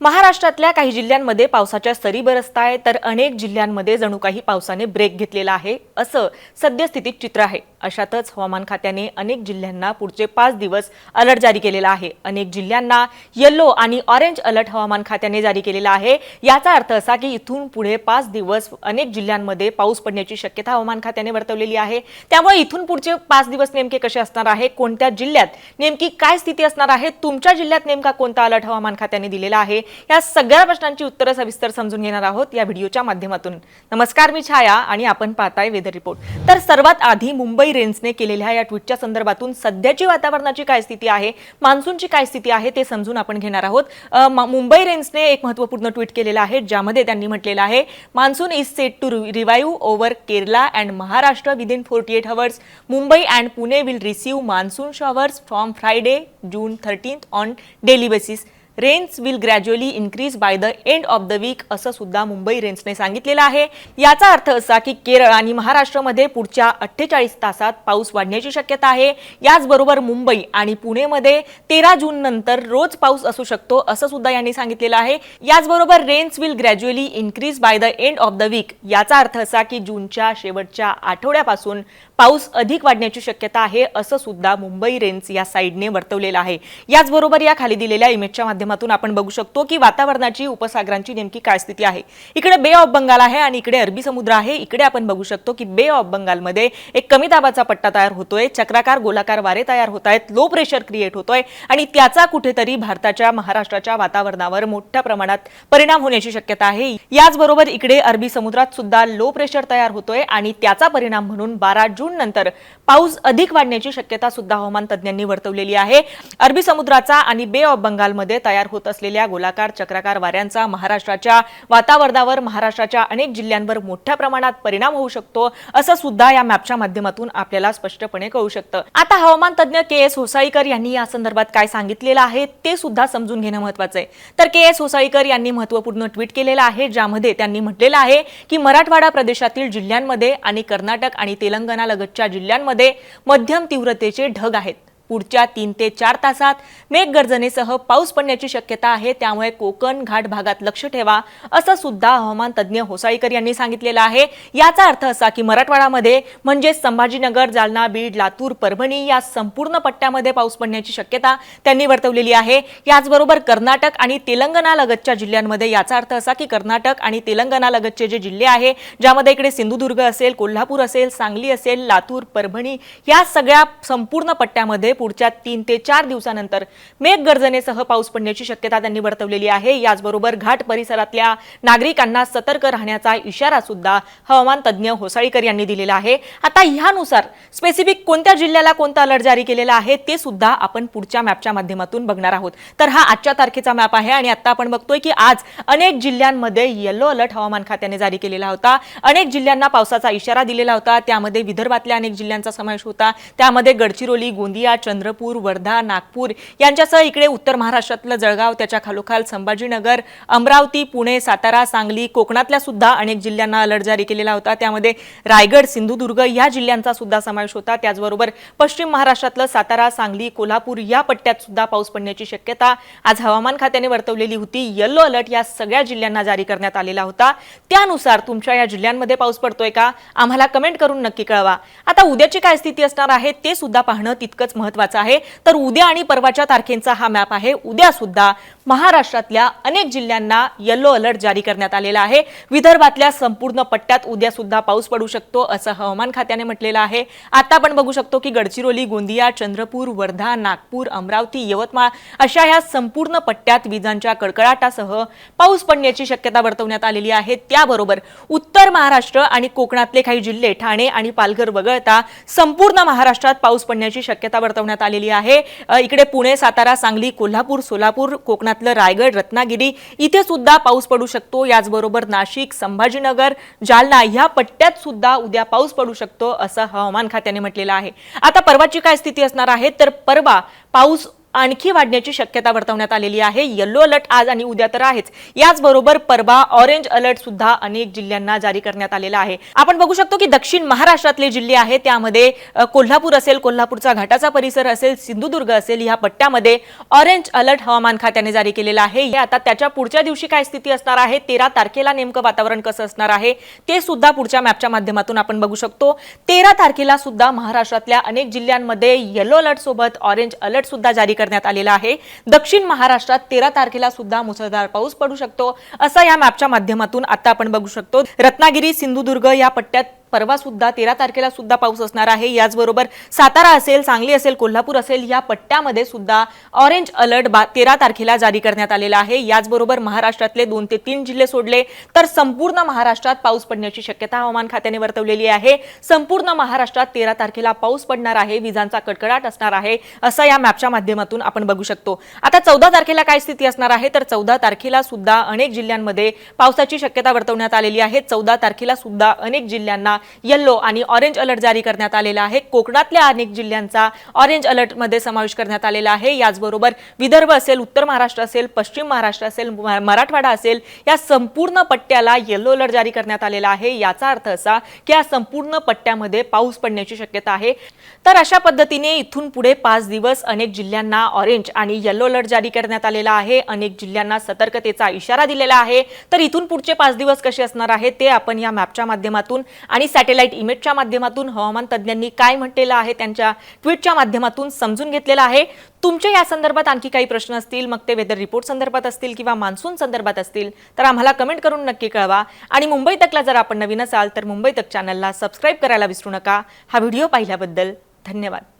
महाराष्ट्रातल्या काही जिल्ह्यांमध्ये पावसाच्या सरी बरसत आहे तर अनेक जिल्ह्यांमध्ये जणू काही पावसाने ब्रेक घेतलेला आहे असं सद्यस्थितीत चित्र आहे. अशातच हवामान खात्याने अनेक जिल्ह्यांना पुढचे पाच दिवस अलर्ट जारी केलेला आहे. अनेक जिल्ह्यांना येलो आणि ऑरेंज अलर्ट हवामान खात्याने जारी केलेला आहे. याचा अर्थ असा की इथून पुढे पाच दिवस अनेक जिल्ह्यांमध्ये पाऊस पडण्याची शक्यता हवामान खात्याने वर्तवलेली आहे. त्यामुळे इथून पुढचे पाच दिवस नेमके कसे असणार आहे? कोणत्या जिल्ह्यात नेमकी काय स्थिती असणार आहे? तुमच्या जिल्ह्यात नेमका कोणता अलर्ट हवामान खात्याने दिलेला आहे? या सगळ्या प्रश्नांची उत्तरं सविस्तर समजून घेणार आहोत या व्हिडिओच्या माध्यमातून. नमस्कार मी छाया आणि आपण पाहताय वेदर रिपोर्ट. तर सर्वात आधी मुंबई रेन्सने केलेल्या या ट्विटच्या संदर्भातून सध्याची वातावरणाची काय स्थिती आहे मान्सूनची काय स्थिती आहे ते समजून आपण घेणार आहोत. मुंबई रेन्सने एक महत्त्वपूर्ण ट्विट केलेलं आहे ज्यामध्ये त्यांनी म्हटलेलं आहे monsoon is set to revive over Kerala and Maharashtra within forty eight hours Mumbai and Pune will receive monsoon showers from Friday June thirteenth on daily basis rains will gradually increase by the end of the week असं सुद्धा मुंबई रेन्सने सांगितलेलं आहे. याचा अर्थ असा की केरळ आणि महाराष्ट्रामध्ये पुढच्या अठ्ठेचाळीस तासात पाऊस वाढण्याची शक्यता आहे. याचबरोबर मुंबई आणि पुणेमध्ये तेरा जून नंतर रोज पाऊस असू शकतो असं सुद्धा यांनी सांगितलेलं आहे. याचबरोबर rains will gradually increase by the end of the week याचा अर्थ असा की जूनच्या शेवटच्या आठवड्यापासून पाऊस अधिक वाढण्याची शक्यता आहे असं सुद्धा मुंबई रेन्स या साईडने वर्तवलेलं आहे. याचबरोबर या खाली दिलेल्या इमेजच्या माध्यमातून आपण बघू शकतो की वातावरणाची उपसागरांची नेमकी काय स्थिती आहे. इकडे बे ऑफ बंगाल आहे आणि इकडे अरबी समुद्र आहे. इकडे आपण बघू शकतो की बे ऑफ बंगालमध्ये एक कमी दाबाचा पट्टा तयार होतोय. चक्राकार गोलाकार वारे तयार होत आहेत. लो प्रेशर क्रिएट होतोय आणि त्याचा कुठेतरी भारताच्या महाराष्ट्राच्या वातावरणावर मोठ्या प्रमाणात परिणाम होण्याची शक्यता आहे. याचबरोबर इकडे अरबी समुद्रात सुद्धा लो प्रेशर तयार होतोय आणि त्याचा परिणाम म्हणून बारा जून नंतर पाऊस अधिक वाढण्याची शक्यता सुद्धा हवामान तज्ज्ञांनी वर्तवलेली आहे. अरबी समुद्राचा आणि बे ऑफ बंगालमध्ये तयार होत असलेल्या गोलाकार चक्राकार वाऱ्यांचा महाराष्ट्राच्या वातावरणावर महाराष्ट्राच्या अनेक जिल्ह्यांवर मोठ्या प्रमाणात परिणाम होऊ शकतो असं सुद्धा या मॅपच्या माध्यमातून आपल्याला स्पष्टपणे कळू शकतं. आता हवामान तज्ज्ञ के एस होसाईकर यांनी या संदर्भात काय सांगितलेलं आहे ते सुद्धा समजून घेणं महत्वाचं आहे. तर के एस होसाईकर यांनी महत्त्वपूर्ण ट्विट केलेलं आहे ज्यामध्ये त्यांनी म्हटलेलं आहे की मराठवाडा प्रदेशातील जिल्ह्यांमध्ये आणि कर्नाटक आणि तेलंगणा लगतच्या जिल्ह्यांमध्ये मध्यम तीव्रतेचे ढग आहेत. पुढच्या तीन ते चार तासात मेघगर्जनेसह पाऊस पडण्याची शक्यता आहे त्यामुळे कोकण घाट भागात लक्ष ठेवा असं सुद्धा हवामान तज्ज्ञ होसाईकर यांनी सांगितलेलं आहे. याचा अर्थ असा की मराठवाडामध्ये म्हणजे संभाजीनगर जालना बीड लातूर परभणी या संपूर्ण पट्ट्यामध्ये पाऊस पडण्याची शक्यता त्यांनी वर्तवलेली आहे. याचबरोबर कर्नाटक आणि तेलंगणालगतच्या जिल्ह्यांमध्ये याचा अर्थ असा की कर्नाटक आणि तेलंगणा लगतचे जे जिल्हे आहे ज्यामध्ये इकडे सिंधुदुर्ग असेल कोल्हापूर असेल सांगली असेल लातूर परभणी या सगळ्या संपूर्ण पट्ट्यामध्ये पुढच्या तीन ते चार दिवसानंतर मेघगर्जनेसह पाऊस पडण्याची शक्यता त्यांनी वर्तवलेली आहे. याचबरोबर घाट परिसरातल्या नागरिकांना सतर्क राहण्याचा इशारा सुद्धा हवामान तज्ज्ञ होसाळीकर यांनी दिलेला आहे. आता ह्यानुसार स्पेसिफिक कोणत्या जिल्ह्याला कोणता अलर्ट जारी केलेला आहे ते सुद्धा आपण पुढच्या मॅपच्या माध्यमातून बघणार आहोत. तर हा आजच्या तारखेचा मॅप आहे आणि आता आपण बघतोय की आज अनेक जिल्ह्यांमध्ये येलो अलर्ट हवामान खात्याने जारी केलेला होता. अनेक जिल्ह्यांना पावसाचा इशारा दिलेला होता. त्यामध्ये विदर्भातल्या अनेक जिल्ह्यांचा समावेश होता. त्यामध्ये गडचिरोली गोंदिया चंद्रपूर वर्धा नागपूर यांच्यासह इकडे उत्तर महाराष्ट्रातलं जळगाव त्याच्या खालोखाल संभाजीनगर अमरावती पुणे सातारा सांगली कोकणातल्या सुद्धा अनेक जिल्ह्यांना अलर्ट जारी केलेला होता. त्यामध्ये रायगड सिंधुदुर्ग या जिल्ह्यांचा सुद्धा समावेश होता. त्याचबरोबर पश्चिम महाराष्ट्रातलं सातारा सांगली कोल्हापूर या पट्ट्यात सुद्धा पाऊस पडण्याची शक्यता आज हवामान खात्याने वर्तवलेली होती. येलो अलर्ट या सगळ्या जिल्ह्यांना जारी करण्यात आलेला होता. त्यानुसार तुमच्या या जिल्ह्यांमध्ये पाऊस पडतोय का? आम्हाला कमेंट करून नक्की कळवा. आता उद्याची काय स्थिती असणार आहे ते सुद्धा पाहणं तितकंच महत्वाचं आहे. तर उद्या आणि परवाच्या तारखेंचा हा मॅप आहे. उद्या सुद्धा महाराष्ट्रातल्या अनेक जिल्ह्यांना येलो अलर्ट जारी करण्यात आलेला आहे. विदर्भातल्या संपूर्ण पट्ट्यात उद्या सुद्धा पाऊस पडू शकतो असं हवामान खात्याने म्हटलेलं आहे. आता आपण बघू शकतो की गडचिरोली गोंदिया चंद्रपूर वर्धा नागपूर अमरावती यवतमाळ अशा ह्या संपूर्ण पट्ट्यात विजांच्या कडकडाटासह पाऊस पडण्याची शक्यता वर्तवण्यात आलेली आहे. त्याबरोबर उत्तर महाराष्ट्र आणि कोकणातले काही जिल्हे ठाणे आणि पालघर वगळता संपूर्ण महाराष्ट्रात पाऊस पडण्याची शक्यता वर्तवण्यात आलेली आहे. इकडे पुणे सातारा सांगली कोल्हापूर सोलापूर कोकणातलं रायगड रत्नागिरी इथे सुद्धा पाऊस पडू शकतो. याचबरोबर नाशिक संभाजीनगर जालना ह्या पट्ट्यात सुद्धा उद्या पाऊस पडू शकतो असं हवामान खात्याने म्हटलेलं आहे. आता परवाची काय स्थिती असणार आहे? तर परवा पाऊस आणखी वाढण्याची शक्यता वर्तवण्यात आलेली आहे. येलो अलर्ट आज आणि उद्या तर आहेच. याचबरोबर परवा ऑरेंज अलर्ट सुद्धा अनेक जिल्ह्यांना जारी करण्यात आलेला आहे. आपण बघू शकतो की दक्षिण महाराष्ट्रातले जिल्हे आहेत. त्यामध्ये कोल्हापूर असेल कोल्हापूरचा घाटाचा परिसर असेल सिंधुदुर्ग असेल ह्या पट्ट्यामध्ये ऑरेंज अलर्ट हवामान खात्याने जारी केलेला आहे. आता त्याच्या पुढच्या दिवशी काय स्थिती असणार आहे? तेरा तारखेला नेमकं वातावरण कसं असणार आहे? ते सुद्धा पुढच्या मॅपच्या माध्यमातून आपण बघू शकतो. तेरा तारखेला सुद्धा महाराष्ट्रातल्या अनेक जिल्ह्यांमध्ये येलो अलर्ट सोबत ऑरेंज अलर्ट सुद्धा जारी करण्यात आलेला आहे. दक्षिण महाराष्ट्रात तेरा तारखेला सुद्धा मुसळधार पाऊस पडू शकतो. असं या मॅपच्या माध्यमातून आता आपण बघू शकतो. रत्नागिरी सिंधुदुर्ग या पट्ट्यात परवा सुद्धा तेरा तारखेला सुद्धा पाऊस असणार आहे. याचबरोबर सातारा असेल सांगली असेल कोल्हापूर असेल या पट्ट्यामध्ये सुद्धा ऑरेंज अलर्ट बा तेरा तारखेला जारी करण्यात आलेला आहे. याचबरोबर महाराष्ट्रातले दोन ते तीन जिल्हे सोडले तर संपूर्ण महाराष्ट्रात पाऊस पडण्याची शक्यता हवामान खात्याने वर्तवलेली आहे. संपूर्ण महाराष्ट्रात तेरा तारखेला पाऊस पडणार आहे विजांचा कडकडाट असणार आहे असं या मॅपच्या माध्यमातून आपण बघू शकतो. आता चौदा तारखेला काय स्थिती असणार आहे? तर चौदा तारखेला सुद्धा अनेक जिल्ह्यांमध्ये पावसाची शक्यता वर्तवण्यात आलेली आहे. चौदा तारखेला सुद्धा अनेक जिल्ह्यांना येल्लो आणि ऑरेंज अलर्ट जारी करण्यात आलेला आहे. कोकणातल्या अनेक जिल्ह्यांचा ऑरेंज अलर्टमध्ये समावेश करण्यात आलेला आहे. याचबरोबर विदर्भ असेल उत्तर महाराष्ट्र असेल पश्चिम महाराष्ट्र असेल म- मराठवाडा असेल या संपूर्ण पट्ट्याला येल्लो अलर्ट जारी करण्यात आलेला आहे. याचा अर्थ असा की या संपूर्ण पट्ट्यामध्ये पाऊस पडण्याची शक्यता आहे. तर अशा पद्धतीने इथून पुढे पाच दिवस अनेक जिल्ह्यांना ऑरेंज आणि येल्लो अलर्ट जारी करण्यात आलेला आहे. अनेक जिल्ह्यांना सतर्कतेचा इशारा दिलेला आहे. तर इथून पुढचे पाच दिवस कसे असणार आहे ते आपण या मॅपच्या माध्यमातून आणि सॅटेलाइट इमेजच्या माध्यमातून हवामान तज्ज्ञांनी काय म्हटलेलं आहे त्यांच्या ट्विटच्या माध्यमातून समजून घेतलेलं आहे. तुमच्या या संदर्भात आणखी काही प्रश्न असतील मग ते वेदर रिपोर्ट संदर्भात असतील किंवा मान्सून संदर्भात असतील तर आम्हाला कमेंट करून नक्की कळवा. आणि मुंबई तकला जर आपण नवीन असाल तर मुंबई तक चॅनलला सबस्क्राईब करायला विसरू नका. हा व्हिडिओ पाहिल्याबद्दल धन्यवाद.